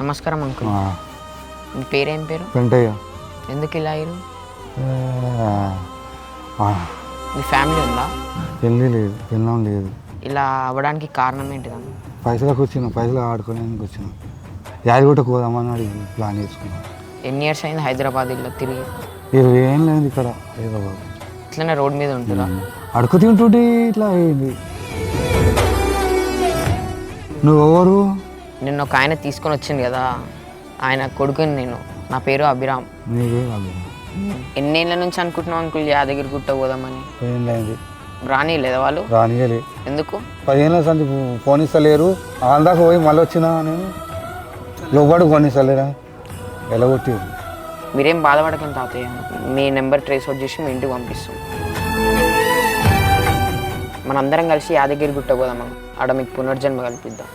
నమస్కారం అంకుల్. మీ పేరేం పేరు? పెంటయ్య ఎందుకు ఇలా అయ్యారు? మీ ఫ్యామిలీ ఉందా? పెళ్ళి లేదు పెళ్ళం లేదు. ఇలా అవ్వడానికి కారణం ఏంటిదన్న పైసలకు వచ్చిన పైసలు ఆడుకోవడానికి వచ్చిన. యాదగిరి పోదామని అడిగి ప్లాన్ చేసుకున్నాం. ఎన్ని ఇయర్స్ అయింది హైదరాబాద్ ఇలా తిరిగి? ఇరవై ఏం లేదు ఇక్కడ హైదరాబాద్. ఇట్లనే రోడ్ మీద ఉంటుందా? అడుగు తింటుంటే ఇట్లా అయింది. నువ్వు ఎవరు నిన్న ఒక ఆయన తీసుకొని వచ్చింది కదా ఆయన కొడుకుని నేను. నా పేరు అభిరామ్. ఎన్నేళ్ళ నుంచి అనుకుంటున్నావు అంకుల్ యాదగిరి గుట్ట పోదామని? రాని లేదా వాళ్ళు? రానియలే. ఎందుకు? పదిహేనుల సంది ఫోన్ ఇస్తలేరు వాళ్ళ దాకా పోయి మళ్ళీ వచ్చినా నేను లోపడు ఫోన్ ఇస్తలేరా ఎలగొట్టి మీరేం బాధపడకండి తాతయ్య. మీ నెంబర్ ట్రేస్ అవుట్ చేసి మీ ఇంటికి పంపిస్తాం. మనందరం కలిసి యాదగిరి గుట్ట పోదాం ఆడ మీకు పునర్జన్మ కల్పిద్దాం.